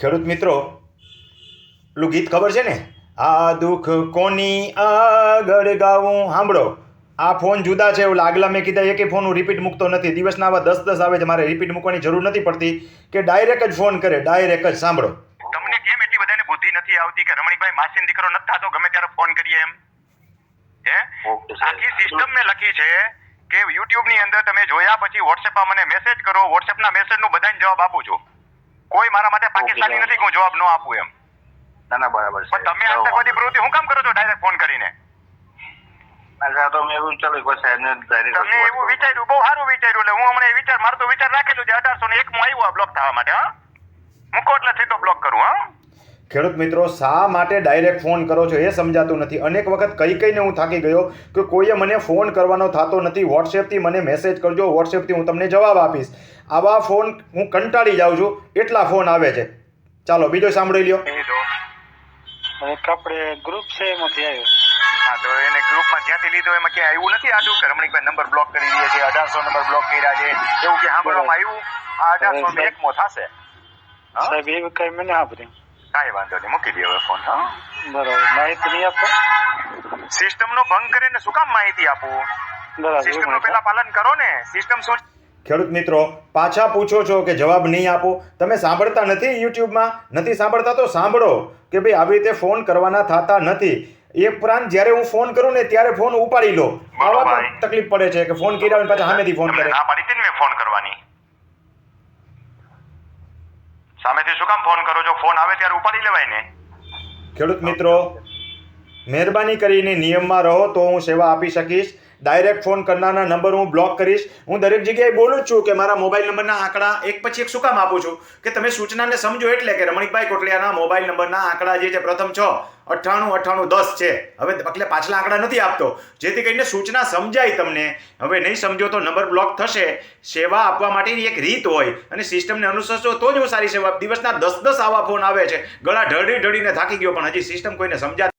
ખેડૂત મિત્રો પેલું ગીત ખબર છે ને? આ દુઃખ કોની આગળ ગાવું? સાંભળો. આ ફોન જુદા છે એવું લાગલા મેં કીધા એકે ફોન હું રિપીટ મૂકતો નથી. દિવસના આવા દસ દસ આવે છે મારે રિપીટ મૂકવાની જરૂર નથી પડતી કે ડાયરેક્ટ જ ફોન કરે ડાયરેક્ટ જ સાંભળો. તમને કેમ એટલી બધાને બુદ્ધિ નથી આવતી કે રમણીકભાઈ માસીન દીકરો નથી થતો ગમે ત્યારે ફોન કરીએ એમ? હે? આખી સિસ્ટમ મેં લખી છે કે યુટ્યુબની અંદર તમે જોયા પછી વોટ્સએપમાં મને મેસેજ કરો વોટ્સએપના ના બધાને જવાબ આપું છું. કોઈ મારા માટે પાકિસ્તાની નથી હું જવાબ ન આપું એમ. ના ના બરાબર છે. પણ તમે આતંકવાદી પ્રવૃત્તિ હું કામ કરો છો ડાયરેક્ટ ફોન કરીને? ના તો મેં એવું ચાલો એકવાર સાહેબને direct તમને એવું વિચાર્યું બહુ સારું વિચાર્યું એટલે હું હમણાં વિચાર મારો તો વિચાર રાખેલું છે અઢારસો ને એક માં આવ્યું આ બ્લોક થવા માટે હા? મૂકો એટલે સીધો બ્લોક કરું હા? ખેડૂત મિત્રો શા માટે ડાયરેક્ટ ફોન કરો છો એ સમજાતું નથી. અનેક વખત કઈ કઈને હું થાકી ગયો કે કોઈએ મને ફોન કરવાનો થતો નથી. વોટ્સએપથી મને મેસેજ કરજો વોટ્સએપથી હું તમને જવાબ આપીશ. આવા ફોન હું કંટાળી જાઉં છું. એટલા ફોન આવે છે. ચાલો બીજો સાંભળી લ્યો. આપણે ગ્રુપ છે એમાંથી આવ્યો. હા તો એને ગ્રુપમાં જ્યાંથી લીધો એમાં ક્યાંય આવ્યું નથી આજુ કે રમણીકભાઈ નંબર બ્લોક કરી દે છે અઢારસો નંબર બ્લોક કર્યા છે. એવું કે સાંભળવામાં આવ્યું? આ અઢારસો એકમો થશે. સાહેબ એ કઈ મને સાંભળ્યું. કાંઈ વાંધો નહીં મૂકી દે હવે ફોન હા. બરાબર માહિતી નહીં આપો સિસ્ટમનો ભંગ કરીને શું કામ માહિતી આપું? બરાબર સિસ્ટમનું એવું પેલા પાલન કરો ને. સિસ્ટમ શું ખેડૂત મિત્રો પાછા પૂછો છો કે જવાબ નહીં આપો. તમે સાંભળતા નથી યુટ્યુબમાં? નથી સાંભળતા તો સાંભળો કે ભાઈ આવી રીતે ફોન કરવાના થતા નથી. એ ઉપરાંત જ્યારે હું ફોન કરું ને ત્યારે ફોન ઉપાડી લો. આવા પણ તકલીફ પડે છે કે ફોન કર્યા પછી ને સામેથી ફોન કરે ના પાડી હતી ને મેં ફોન કરવાની સામેથી શું કામ ફોન કરો છો? ફોન આવે ત્યારે ઉપાડી લેવાય ને. ખેડૂત મિત્રો, મહેરબાની કરીને નિયમમાં રહો તો હું સેવા આપી શકીશ. ડાયરેક્ટ ફોન કરનારના નંબર હું બ્લોક કરીશ. હું દરેક જગ્યાએ બોલું જ છું કે મારા મોબાઈલ નંબરના આંકડા એક પછી એક શું કામ આપું છું? કે તમે સૂચનાને સમજો એટલે કે રમણીકભાઈ કોટલિયાના મોબાઈલ નંબરના આંકડા જે છે પ્રથમ છ, અઠ્ઠાણું અઠ્ઠાણું, દસ છે. હવે એટલે પાછલા આંકડા નથી આપતો. જેથી કરીને સૂચના સમજાય તમને. હવે નહીં સમજો તો નંબર બ્લોક થશે. સેવા આપવા માટેની એક રીત હોય અને સિસ્ટમને અનુસરશો તો જ હું સારી સેવા દિવસના દસ દસ આવા ફોન આવે છે. ગળા ઢળી ઢળીને થાકી ગયો પણ હજી સિસ્ટમ કોઈને સમજાતી